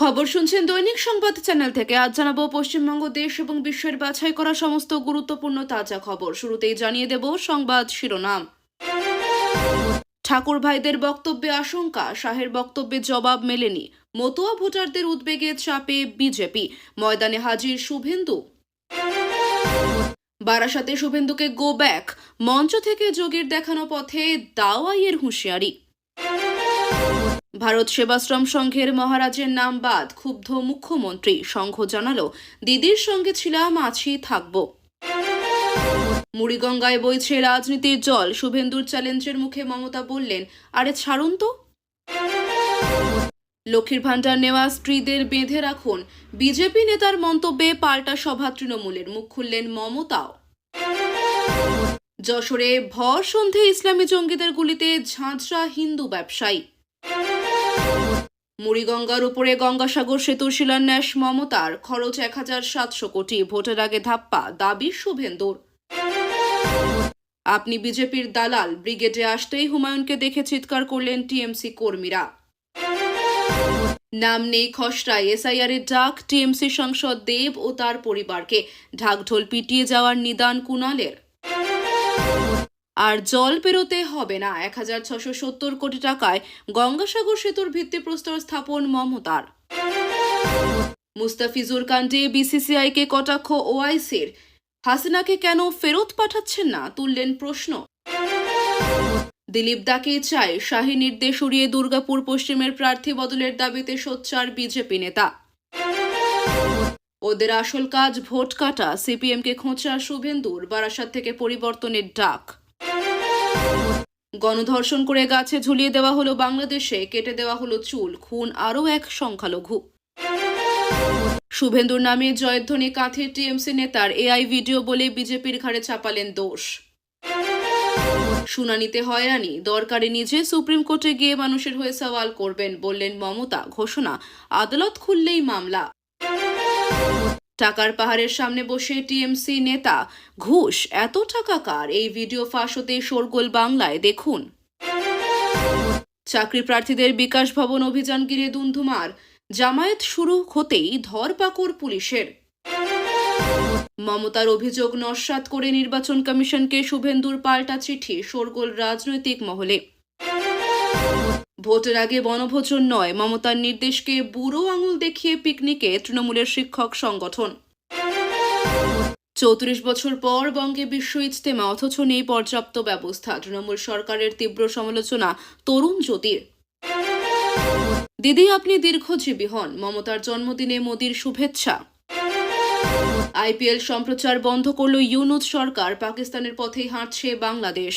খবর শুনছেন দৈনিক সংবাদ চ্যানেল থেকে। আজ জানাব পশ্চিমবঙ্গ, দেশ এবং বিশ্বের বাছাই করা সমস্ত গুরুত্বপূর্ণ তাজা খবর। শুরুতেই জানিয়ে দেব সংবাদ শিরোনাম। ঠাকুর ভাইদের বক্তব্যে আশঙ্কা, শাহের বক্তব্যে জবাব মেলেনি। মতুয়া ভোটারদের উদ্বেগে চাপে বিজেপি। ময়দানে হাজির শুভেন্দু। বারাসাতে শুভেন্দুকে গো ব্যাক। মঞ্চ থেকে যোগীর দেখানো পথে দাওয়াইয়ের হুঁশিয়ারি। ভারত সেবাশ্রম সংঘের মহারাজের নাম বাদ ক্ষুব্ধ মুখ্যমন্ত্রী। সংঘ জানালো, দিদির সঙ্গে ছিলাম, আছি, থাকব। মুড়িগঙ্গায় বইছে রাজনীতির জল। শুভেন্দুর চ্যালেঞ্জের মুখে মমতা বললেন, আরে ছাড়ুন তো। লক্ষ্মীর ভাণ্ডার নেওয়া স্ত্রীদের বেঁধে রাখুন। বিজেপি নেতার মন্তব্যে পাল্টা সভা তৃণমূলের। মুখ খুললেন মমতাও। যশোরে ভর সন্ধে ইসলামী জঙ্গিদের গুলিতে ঝাঁঝরা হিন্দু ব্যবসায়ী। মুড়িগঙ্গার উপরে গঙ্গাসাগর সেতুর শিলান্যাস, মমতার খরচ এক হাজার সাতশো কোটি। ভোটের আগে ধাপ্পা, দাবি শুভেন্দুর। আপনি বিজেপির দালাল, ব্রিগেডে আসতেই হুমায়ুনকে দেখে চিৎকার করলেন টিএমসি কর্মীরা। নাম নেই খসড়ায়, এসআইআর এর ডাক টিএমসি সাংসদ দেব ও তার পরিবারকে। ঢাকঢোল পিটিয়ে যাওয়ার নিদান কুণালের। আর জল পেরোতে হবে না। এক হাজার ছশো সত্তর কোটি টাকায় গঙ্গাসাগর সেতুর ভিত্তিপ্রস্তর স্থাপন মমতার। মুস্তাফিজুর কাণ্ডে বিসিসিআইকে কটাক্ষ ওআইসির। হাসিনাকে কেন ফেরত পাঠাচ্ছেন না? তুললেন প্রশ্ন। দিলীপ দাকে চায় শাহী নির্দেশ উড়িয়ে দুর্গাপুর পশ্চিমের প্রার্থী বদলের দাবিতে সোচ্চার বিজেপি নেতা। ওদের আসল কাজ ভোট কাটা। সিপিএমকে খোঁচা শুভেন্দুর। বারাসাত থেকে পরিবর্তনের ডাক। গণধর্ষণ করে গাছে ঝুলিয়ে দেওয়া হলো বাংলাদেশে, কেটে দেওয়া হলো চুল, খুন, আরও এক সংখ্যালঘু। শুভেন্দুর নামে জয়ধ্বনি কাঁথির টিএমসি নেতার এআই ভিডিও বলে বিজেপির ঘাড়ে চাপালেন দোষ। শুনানিতে হয়রানি, দরকারে নিজে সুপ্রিম কোর্টে গিয়ে মানুষের হয়ে সওয়াল করবেন বললেন মমতা ঘোষণা, আদালত খুললেই মামলা। টাকার পাহাড়ের সামনে বসে টিএমসি নেতা ঘুষ, এত টাকা কার? এই ভিডিও ফাঁস হতে শোরগোল বাংলায়, দেখুন। চাকরি প্রার্থীদের বিকাশ ভবন অভিযান ঘিরে দুন্ধুমার জামায়াত শুরু হতেই ধরপাকড় পুলিশের। মমতার অভিযোগ নস্বাত করে নির্বাচন কমিশনকে শুভেন্দুর পাল্টা চিঠি, শোরগোল রাজনৈতিক মহলে। ভোটের আগে বনভোজন নয়, মমতার নির্দেশকে বুড়ো আঙুল দেখিয়ে পিকনিকে তৃণমূলের শিক্ষক সংগঠন। চৌত্রিশ বছর পর বঙ্গে বিশ্ব ইজতেমা, অথচ নেই পর্যাপ্ত ব্যবস্থা, তৃণমূল সরকারের তীব্র সমালোচনা তরুণ জ্যোতির। দিদি, আপনি দীর্ঘজীবী হন, মমতার জন্মদিনে মোদির শুভেচ্ছা। আইপিএল সম্প্রচার বন্ধ করল ইউনুস সরকার, পাকিস্তানের পথেই হাঁটছে বাংলাদেশ।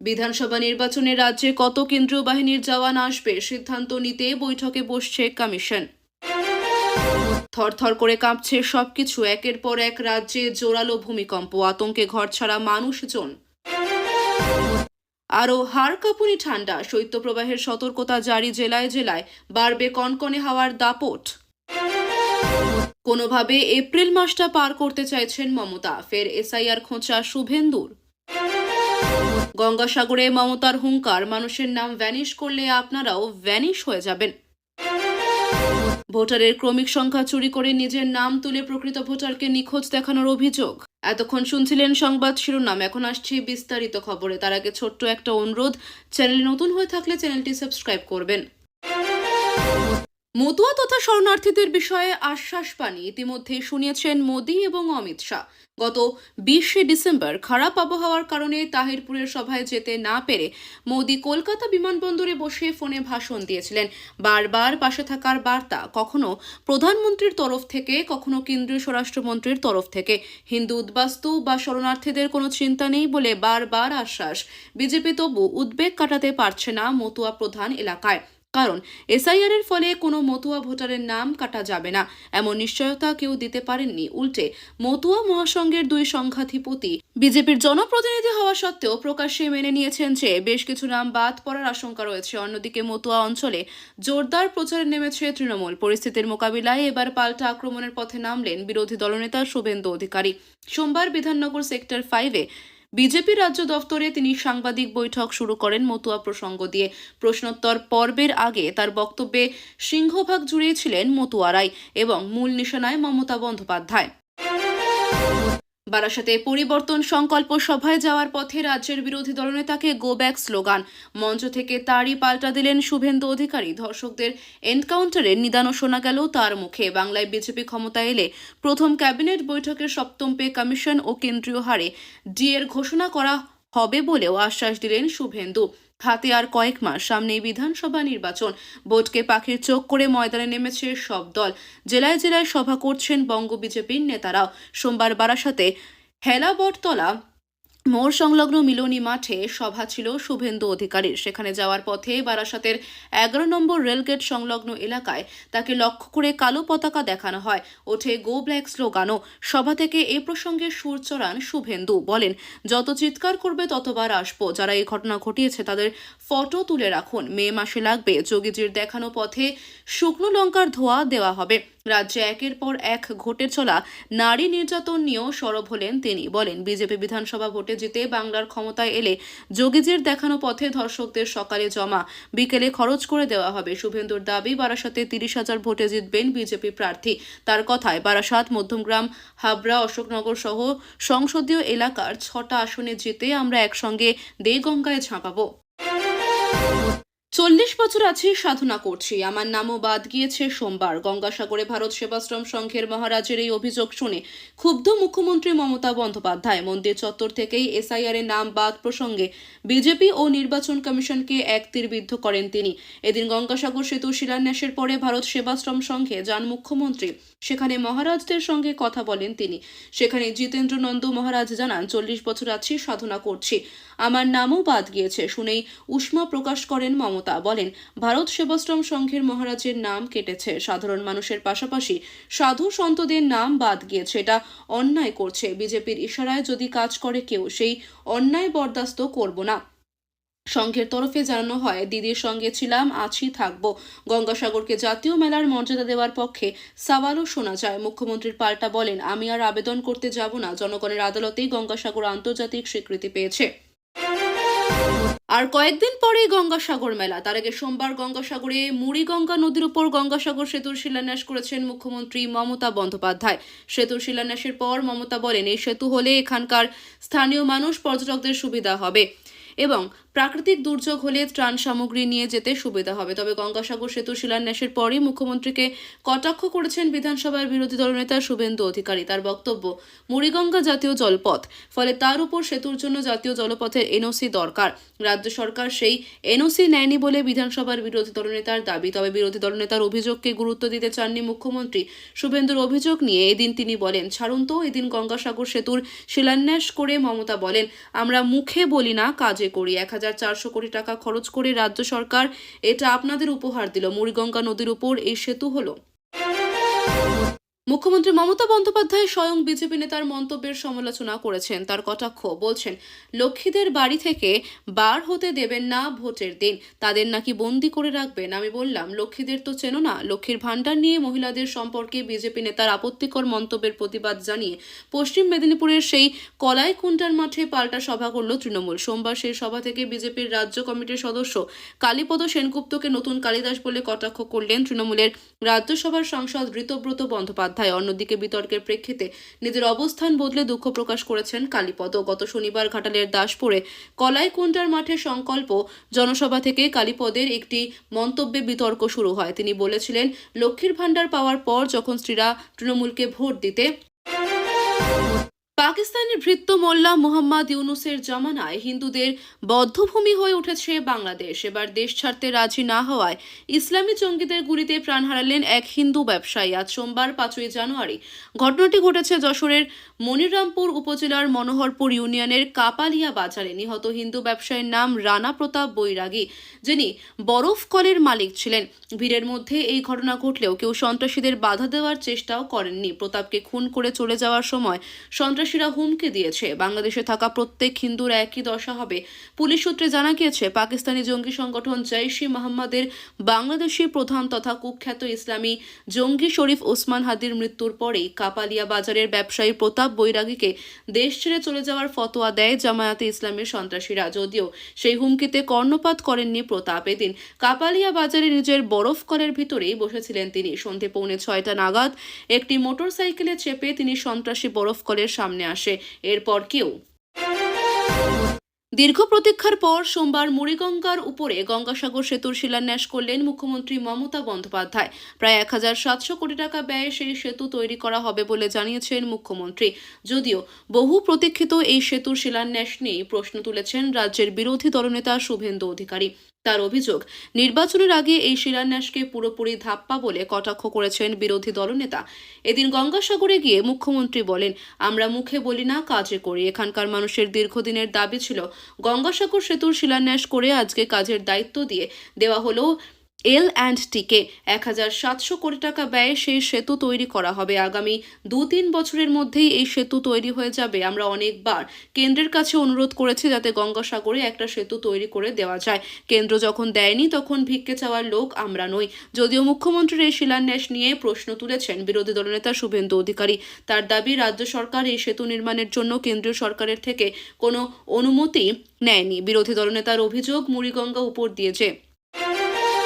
বিধানসভা নির্বাচনে রাজ্যে কত কেন্দ্রীয় বাহিনীর জওয়ান আসবে সিদ্ধান্ত নিতে বৈঠকে বসছে কমিশন। থরথর করে কাঁপছে সবকিছু, একের পর এক রাজ্যে জোরালো ভূমিকম্প, আতঙ্কে ঘর ছাড়া মানুষজন। আরও হাড় কাঁপুনি ঠান্ডা, শৈত্যপ্রবাহের সতর্কতা জারি জেলায় জেলায়, বাড়বে কনকনে হাওয়ার দাপট। কোনোভাবে এপ্রিল মাসটা পার করতে চাইছেন মমতা, ফের এসআইআর খোঁচা শুভেন্দুর। গঙ্গাসাগরে মমতার হুঙ্কার, মানুষের নাম ভ্যানিশ করলে আপনারাও ভ্যানিশ হয়ে যাবেন। ভোটারের ক্রমিক সংখ্যা চুরি করে নিজের নাম তুলে প্রকৃত ভোটারকে নিখোঁজ দেখানোর অভিযোগ। এতক্ষণ শুনছিলেন সংবাদ শিরোনাম, এখন আসছে বিস্তারিত খবরে। তার আগে ছোট্ট একটা অনুরোধ, চ্যানেলে নতুন হয়ে থাকলে চ্যানেলটি সাবস্ক্রাইব করবেন। মতুয়া তথা শরণার্থীদের বিষয়ে আশ্বাস পানি ইতিমধ্যেই শুনিয়েছেন মোদী এবং অমিত শাহ। গত বিশে ডিসেম্বর খারাপ আবহাওয়ার কারণে তাহিরপুরের সভায় যেতে না পেরে মোদী কলকাতা বিমানবন্দরে বসে ফোনে ভাষণ দিয়েছিলেন। বারবার পাশে থাকার বার্তা কখনো প্রধানমন্ত্রীর তরফ থেকে, কখনো কেন্দ্রীয় স্বরাষ্ট্রমন্ত্রীর তরফ থেকে। হিন্দু উদ্বাস্তু বা শরণার্থীদের কোনো চিন্তা নেই বলে বারবার আশ্বাস। বিজেপি তবু উদ্বেগ কাটাতে পারছে না মতুয়া প্রধান এলাকায়। কারণ এসআইআর এর ফলে কোনো মতুয়া ভোটারের নাম কাটা যাবে না। এমন নিশ্চয়তা কেউ দিতে পারেননি। উল্টে, মতুয়া মহাসংঘের দুই সংঘাধিপতি বিজেপির জনপ্রতিনিধি হওয়া সত্ত্বেও প্রকাশ্যে মেনে নিয়েছেন যে বেশ কিছু নাম বাদ পড়ার আশঙ্কা রয়েছে। অন্যদিকে মতুয়া অঞ্চলে জোরদার প্রচারে নেমেছে তৃণমূল। পরিস্থিতির মোকাবিলায় এবার পাল্টা আক্রমণের পথে নামলেন বিরোধী দলনেতা শুভেন্দু অধিকারী। সোমবার বিধাননগর সেক্টর ফাইভে বিজেপি রাজ্য দফতরে তিনি সাংবাদিক বৈঠক শুরু করেন মতুয়া প্রসঙ্গ দিয়ে। প্রশ্নোত্তর পর্বের আগে তার বক্তব্যে সিংহভাগ জুড়িয়েছিলেন ছিলেন মতুয়ারাই এবং মূল নিশানায় মমতা বন্দ্যোপাধ্যায়। বারাসাতে পরিবর্তন সংকল্প সভায় যাওয়ার পথে রাজ্যের বিরোধী দলনেতাকে গো ব্যাক স্লোগান মঞ্চ থেকে তারই পাল্টা দিলেন শুভেন্দু অধিকারী। ধর্ষকদের এনকাউন্টারে নিদানও শোনা গেল তার মুখে। বাংলায় বিজেপি ক্ষমতা এলে প্রথম ক্যাবিনেট বৈঠকের সপ্তম পে কমিশন ও কেন্দ্রীয় হারে। ডিএর ঘোষণা করা হবে বলেও আশ্বাস দিলেন শুভেন্দু। হাতে আর কয়েক মাস সামনেই বিধানসভা নির্বাচন। বোটকে পাখির চোখ করে ময়দানে নেমেছে সব দল। জেলায় জেলায় সভা করছেন বঙ্গ বিজেপির নেতারাও। সোমবার বারাসাতে হেলাবটতলা মোড় সংলগ্ন মিলনী মাঠে সভা ছিল শুভেন্দু অধিকারীর। সেখানে যাওয়ার পথে বারাসাতের এগারো নম্বর রেলগেট সংলগ্ন এলাকায় তাকে লক্ষ্য করে কালো পতাকা দেখানো হয়। ওঠে গো ব্ল্যাক স্লোগানও। সভা থেকে এ প্রসঙ্গে সুর চড়ান শুভেন্দু। বলেন, যত চিৎকার করবে ততবার আসব। যারা এই ঘটনা ঘটিয়েছে তাদের ফটো তুলে রাখুন। মে মাসে লাগবে। যোগীজির দেখানো পথে শুকনো লঙ্কার ধোয়া দেওয়া হবে। রাজ্যে একের পর এক ঘটে চলা নারী নির্যাতন নিয়েও সরব হলেন তিনি। বলেন, বিজেপি বিধানসভা ভোটে জিতে বাংলার ক্ষমতায় এলে যোগীজির দেখানো পথে ধর্ষকদের সকালে জমা, বিকেলে খরচ করে দেওয়া হবে। শুভেন্দুর দাবি, বারাসাতে তিরিশ হাজার ভোটে জিতবেন বিজেপি প্রার্থী। তার কথায় বারাসাত, মধ্যমগ্রাম, হাবড়া, অশোকনগর সহ সংসদীয় এলাকার ছটা আসনে জিতে আমরা একসঙ্গে দেগঙ্গায় ঝাঁপাবো। চল্লিশ বছর আছি সাধনা করছি। আমার নামও বাদ গিয়েছে সোমবার। গঙ্গাসাগরে ভারত সেবাশ্রম সংঘের মহারাজের এই অভিযোগ শুনে ক্ষুব্ধ মুখ্যমন্ত্রী মমতা বন্দ্যোপাধ্যায় মন্দির চত্বর থেকেই এসআইআর এর নাম বাদ প্রসঙ্গে বিজেপি ও নির্বাচন কমিশনকে এক তীরবিদ্ধ করেন তিনি। এদিন গঙ্গাসাগর সেতু শিলান্যাসের পরে ভারত সেবাশ্রম সংঘে যান মুখ্যমন্ত্রী। সেখানে মহারাজদের সঙ্গে কথা বলেন তিনি। সেখানে জিতেন্দ্র নন্দ মহারাজ জানান, চল্লিশ বছর আছি সাধনা করছি। আমার নামও বাদ গিয়েছে। শুনেই উষ্মা প্রকাশ করেন মমতা। বলেন। ভারত সেবাশ্রম সংঘের মহারাজের নাম কেটেছে। সাধারণ মানুষের পাশাপাশি সাধু সন্তদের নাম বাদ গিয়েছে। এটা অন্যায় করছে। বিজেপির ইশারায় যদি কাজ করে কেউ, সেই অন্যায় বরদাস্ত করব না। সংঘের তরফে জানানো হয়, দিদির সঙ্গে ছিলাম, আছি, থাকব। গঙ্গাসাগরকে জাতীয় মেলার মর্যাদা দেওয়ার পক্ষে সওয়ালও শোনা যায়। মুখ্যমন্ত্রীর পাল্টা বলেন, আমি আর আবেদন করতে যাব না। জনগণের আদালতেই গঙ্গাসাগর আন্তর্জাতিক স্বীকৃতি পেয়েছে। আর কয়েকদিন পরেই গঙ্গাসাগর মেলা। তার আগে সোমবার গঙ্গাসাগরে মুড়িগঙ্গা নদীর উপর গঙ্গাসাগর সেতুর শিলান্যাস করেছেন মুখ্যমন্ত্রী মমতা বন্দ্যোপাধ্যায়। সেতুর শিলান্যাসের পর মমতা বলেন, এই সেতু হলে এখানকার স্থানীয় মানুষ, পর্যটকদের সুবিধা হবে। এবং প্রাকৃতিক দুর্যোগ হলে ত্রাণ সামগ্রী নিয়ে যেতে সুবিধা হবে। তবে গঙ্গাসাগর সেতু শিলান্যাসের পরই মুখ্যমন্ত্রীকে কটাক্ষ করেছেন বিধানসভার বিরোধী দলনেতা শুভেন্দু অধিকারী। তার বক্তব্য, মুড়িগঙ্গা জাতীয় জলপথ, ফলে তার উপর সেতুর জন্য জাতীয় জলপথের এনওসি দরকার। রাজ্য সরকার সেই এনওসি নেয়নি বলে বিধানসভার বিরোধী দলনেতার দাবি। তবে বিরোধী দলনেতার অভিযোগকে গুরুত্ব দিতে চাননি মুখ্যমন্ত্রী। শুভেন্দুর অভিযোগ নিয়ে এদিন তিনি বলেন, ছাড়ুন তো, এদিন গঙ্গাসাগর সেতুর শিলান্যাস করে মমতা বলেন, আমরা মুখে বলি না, কাজে করি এক হাজার চারশো কোটি টাকা খরচ করে রাজ্য সরকার, এটা আপনাদের উপহার দিল। মুড়িগঙ্গা নদীর উপর এই সেতু হলো। মুখ্যমন্ত্রী মমতা বন্দ্যোপাধ্যায় স্বয়ং বিজেপি নেতার মন্তব্যের সমালোচনা করেছেন। তার কটাক্ষ বলছেন, লক্ষ্মীদের বাড়ি থেকে বার হতে দেবেন না ভোটের দিন। তাদের নাকি বন্দি করে রাখবেন। আমি বললাম, লক্ষ্মীদের তো চেনো না। লক্ষ্মীর ভাণ্ডার নিয়ে মহিলাদের সম্পর্কে বিজেপি নেতার আপত্তিকর মন্তব্যের প্রতিবাদ জানিয়ে পশ্চিম মেদিনীপুরের সেই কলাইকুণ্ডার মাঠে পাল্টা সভা করল তৃণমূল। সোমবার সেই সভা থেকে বিজেপির রাজ্য কমিটির সদস্য কালীপদ সেনগুপ্তকে নতুন কালিদাস বলে কটাক্ষ করলেন তৃণমূলের রাজ্যসভার সাংসদ ঋতব্রত বন্দ্যোপাধ্যায়। অন্যদিকে বিতর্কের প্রেক্ষিতে নিজের অবস্থান বদলে দুঃখ প্রকাশ করেছেন কালীপদ। গত শনিবার ঘাটালের দাসপুরে কলাইকুণ্ডার মাঠের সংকল্প জনসভা থেকে কালীপদের একটি মন্তব্যে বিতর্ক শুরু হয়। তিনি বলেছিলেন, লক্ষ্মীর ভাণ্ডার পাওয়ার পর যখন স্ত্রীরা তৃণমূলকে ভোট দিতে পাকিস্তানের ভৃত্য মোল্লা মোহাম্মদ ইউনুসের জামানায় হিন্দুদের বদ্ধভূমি হয়ে উঠেছে বাংলাদেশ। এবার দেশ ছাড়তে রাজি না হওয়ায় ইসলামী জঙ্গিদের গুলিতে প্রাণ হারালেন এক হিন্দু ব্যবসায়ী। আজ সোমবার পাঁচই জানুয়ারি ঘটনাটি ঘটেছে যশোরের মনিরামপুর উপজেলার মনোহরপুর ইউনিয়নের কাপালিয়া বাজারে। নিহত হিন্দু ব্যবসায়ীর নাম রানা প্রতাপ বৈরাগী, যিনি বরফ কলের মালিক ছিলেন। ভিড়ের মধ্যে এই ঘটনা ঘটলেও কেউ সন্ত্রাসীদের বাধা দেওয়ার চেষ্টাও করেননি। প্রতাপকে খুন করে চলে যাওয়ার সময় সন্ত্রাসী সন্ত্রাসীরা হুমকি দিয়েছে। বাংলাদেশে থাকা প্রত্যেক হিন্দুর একই দশা হবে। পুলিশ সূত্রে জানা গিয়েছে, পাকিস্তানি জঙ্গি সংগঠন জৈশ মোহাম্মদের বাংলাদেশি প্রধান তথা কুখ্যাত ইসলামী জঙ্গি শরীফ ওসমান হাদির মৃত্যুর পরেই কাপালিয়া বাজারের ব্যবসায়ী প্রতাপ বৈরাগীকে দেশ ছেড়ে চলে যাওয়ার ফতোয়া দেয় জামায়াতে ইসলামের সন্ত্রাসীরা। যদিও সেই হুমকিতে কর্ণপাত করেননি প্রতাপ। এদিন কাপালিয়া বাজারে নিজের বরফ কলের ভিতরেই বসেছিলেন তিনি। সন্ধে পৌনে ছয়টা নাগাদ একটি মোটরসাইকেলে চেপে তিনি সন্ত্রাসী বরফ কলের সামনে আসে, এরপর কেউ। দীর্ঘ প্রতীক্ষার পর সোমবার মুড়িগঙ্গার উপরে গঙ্গাসাগর সেতুর শিলান্যাস করলেন মুখ্যমন্ত্রী মমতা বন্দ্যোপাধ্যায়। প্রায় এক হাজার সাতশো কোটি টাকা ব্যয়ে সেই সেতু তৈরি করা হবে বলে জানিয়েছেন মুখ্যমন্ত্রী। যদিও বহু প্রতীক্ষিত এই সেতুর শিলান্যাস নিয়ে প্রশ্ন তুলেছেন রাজ্যের বিরোধী দলনেতা শুভেন্দু অধিকারী। তার অভিযোগ, নির্বাচনের আগে এই শিলান্যাসকে পুরোপুরি ধাপ্পা বলে কটাক্ষ করেছেন বিরোধী দলনেতা। এদিন গঙ্গাসাগরে গিয়ে মুখ্যমন্ত্রী বলেন, আমরা মুখে বলি না, কাজে করি। এখানকার মানুষের দীর্ঘদিনের দাবি ছিল, গঙ্গাসাগর সেতুর শিলান্যাস করে আজকে কাজের দায়িত্ব দিয়ে দেওয়া হলো এল অ্যান্ড টিকে এক হাজার সাতশো কোটি টাকা ব্যয়ে সেই সেতু তৈরি করা হবে। আগামী দু তিন বছরের মধ্যেই এই সেতু তৈরি হয়ে যাবে। আমরা অনেকবার কেন্দ্রের কাছে অনুরোধ করেছি যাতে গঙ্গাসাগরে একটা সেতু তৈরি করে দেওয়া যায়। কেন্দ্র যখন দেয়নি, তখন ভিক্ষে চাওয়ার লোক আমরা নই। যদিও মুখ্যমন্ত্রীর এই শিলান্যাস নিয়ে প্রশ্ন তুলেছেন বিরোধী দলনেতা শুভেন্দু অধিকারী। তার দাবি, রাজ্য সরকার এই সেতু নির্মাণের জন্য কেন্দ্রীয় সরকারের থেকে কোনো অনুমতি নেয়নি। বিরোধী দলনেতার অভিযোগ মুড়িগঙ্গা উপর দিয়েছে।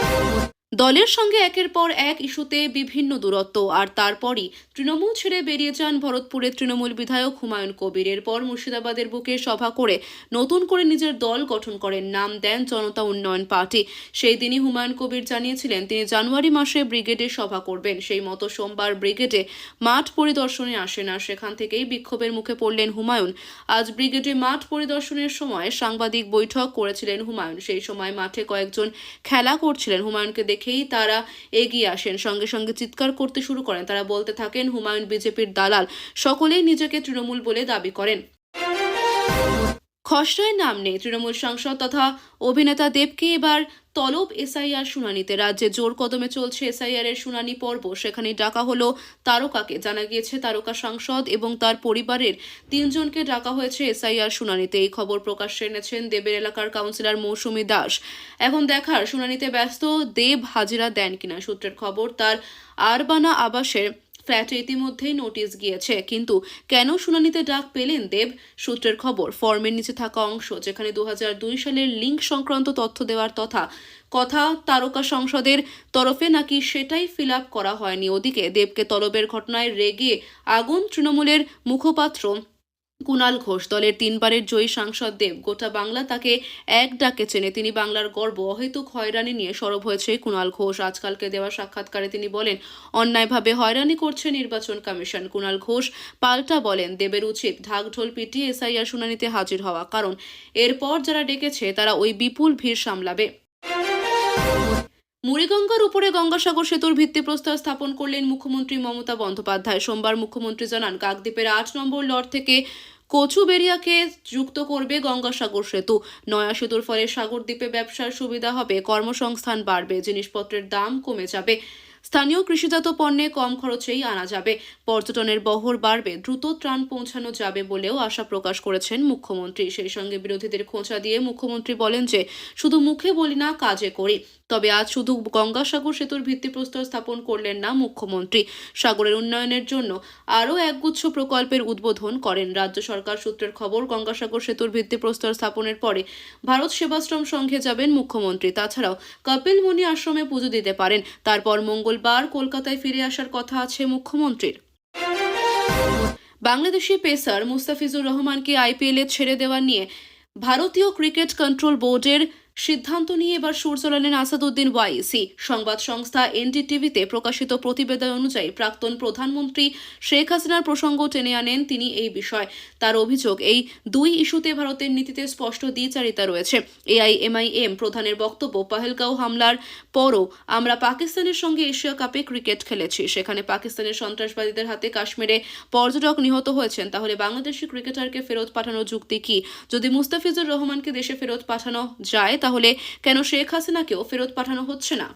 you দলের সঙ্গে একের পর এক ইস্যুতে বিভিন্ন দূরত্ব, আর তারপরই তৃণমূল ছেড়ে বেরিয়ে যান ভরতপুরের তৃণমূল বিধায়ক হুমায়ুন কবির। এরপর মুর্শিদাবাদের বুকে সভা করে নতুন করে নিজের দল গঠন করেন, নাম দেন জনতা উন্নয়ন পার্টি। সেই দিনই হুমায়ুন কবির জানিয়েছিলেন, তিনি জানুয়ারি মাসে ব্রিগেডে সভা করবেন। সেই মতো সোমবার ব্রিগেডে মাঠ পরিদর্শনে আসেন, আর সেখান থেকেই বিক্ষোভের মুখে পড়লেন হুমায়ুন। আজ ব্রিগেডে মাঠ পরিদর্শনের সময় সাংবাদিক বৈঠক করেছিলেন হুমায়ুন। সেই সময় মাঠে কয়েকজন খেলা করছিলেন। হুমায়ুনকে দেখেই তারা এগিয়ে আসেন। সঙ্গে সঙ্গে চিৎকার করতে শুরু করেন। তারা বলতে থাকেন, হুমায়ুন বিজেপির দালাল। সকলেই নিজেকে তৃণমূল বলে দাবি করেন। খসড়ায় নাম নেই। তৃণমূল সাংসদ তথা অভিনেতা দেবকে এবার তলব এসআইআর শুনানিতে। রাজ্যে জোর কদমে চলছে এসআইআর এর শুনানি পর্ব। সেখানে ডাকা হলো তারকাকে। জানা গিয়েছে, তারকা সাংসদ এবং তার পরিবারের তিনজনকে ডাকা হয়েছে এসআইআর শুনানিতে। এই খবর প্রকাশ্যে এনেছেন দেবের এলাকার কাউন্সিলর মৌসুমী দাস। এখন দেখার শুনানিতে ব্যস্ত দেব হাজিরা দেন কিনা সূত্রের খবর, তার আরবানা আবাসের ফ্ল্যাটে ইতিমধ্যেই নোটিশ গিয়েছে। কিন্তু কেন শুনানিতে ডাক পেলেন দেব? সূত্রের খবর, ফর্মের নিচে থাকা অংশ যেখানে দু হাজার দুই সালের লিঙ্ক সংক্রান্ত তথ্য দেওয়ার তথা কথা তারকা সংসদের তরফে নাকি সেটাই ফিল করা হয়নি। ওদিকে দেবকে তলবের ঘটনায় রেগে আগুন তৃণমূলের মুখপাত্র কুণাল ঘোষ, দলের তিনবারের জয়ী সাংসদ দেব। গোটা বাংলা তাকে এক ডাকে চেনে। তিনি বাংলার গর্ব, অহেতুক হয়রানি নিয়ে সরব হয়েছে কুণাল ঘোষ। আজকালকে দেওয়া সাক্ষাৎকারে তিনি বলেন, অন্যায়ভাবে হয়রানি করছে নির্বাচন কমিশন। কুণাল ঘোষ পাল্টা বলেন, দেবের উচিত ঢাকঢোল পিটিয়ে এসআইআর শুনানিতে হাজির হওয়া। কারণ, এরপর যারা ডেকেছে তারা ওই বিপুল ভিড় সামলাবে। মুড়িগঙ্গার উপরে গঙ্গাসাগর সেতুর ভিত্তিপ্রস্তর স্থাপন করলেন মুখ্যমন্ত্রী মমতা বন্দ্যোপাধ্যায়। সোমবার মুখ্যমন্ত্রী জানান, কাকদ্বীপের আট নম্বর লট থেকে কচুবেরিয়াকে যুক্ত করবে গঙ্গাসাগর সেতু। নয়া সেতুর ফলে সাগরদ্বীপে ব্যবসার সুবিধা হবে, কর্মসংস্থান বাড়বে, জিনিসপত্রের দাম কমে যাবে। স্থানীয় কৃষিজাত পণ্যে কম খরচেই আনা যাবে। পর্যটনের বহর বাড়বে, দ্রুত ত্রাণ পৌঁছানো যাবে বলেও আশা প্রকাশ করেছেন মুখ্যমন্ত্রী। সেই সঙ্গে বিরোধীদের খোঁচা দিয়ে মুখ্যমন্ত্রী বলেন যে, শুধু মুখে বলি না, কাজে করি। তবে আজ শুধু গঙ্গাসাগর সেতুর ভিত্তিপ্রস্তর স্থাপন করলেন না মুখ্যমন্ত্রী। সাগরের উন্নয়নের জন্য আরও একগুচ্ছ প্রকল্পের উদ্বোধন করেন রাজ্য সরকার। সূত্রের খবর, গঙ্গাসাগর সেতুর ভিত্তিপ্রস্তর স্থাপনের পরে ভারত সেবাশ্রম সংঘে যাবেন মুখ্যমন্ত্রী। তাছাড়াও কপিল মুনি আশ্রমে পুজো দিতে পারেন। তারপর মঙ্গলবার কলকাতায় ফিরে আসার কথা আছে মুখ্যমন্ত্রীর। বাংলাদেশি পেসার মুস্তাফিজুর রহমানকে আইপিএলে ছেড়ে দেওয়া নিয়ে ভারতীয় ক্রিকেট কন্ট্রোল বোর্ডের সিদ্ধান্ত নিয়ে এবার সুর চলালেন আসাদুদ্দিন ওয়াইসি। সংবাদ সংস্থা এনডিটিভিতে প্রকাশিত প্রতিবেদন অনুযায়ী প্রাক্তন প্রধানমন্ত্রী শেখ হাসিনার প্রসঙ্গ টেনে আনেন তিনি এই বিষয়। তার অভিযোগ, এই দুই ইস্যুতে ভারতের নীতিতে স্পষ্ট দ্বিচারিতা রয়েছে। এআইএমআইএম প্রধানের বক্তব্য, পাহেলগাঁও হামলার পরও আমরা পাকিস্তানের সঙ্গে এশিয়া কাপে ক্রিকেট খেলেছি। সেখানে পাকিস্তানের সন্ত্রাসবাদীদের হাতে কাশ্মীরে পর্যটক নিহত হয়েছেন। তাহলে বাংলাদেশি ক্রিকেটারকে ফেরত পাঠানোর যুক্তি কি? যদি মুস্তাফিজুর রহমানকে দেশে ফেরত পাঠানো যায় তাহলে কেন শেখ হাসিনাকেও ফেরত পাঠানো হচ্ছে না?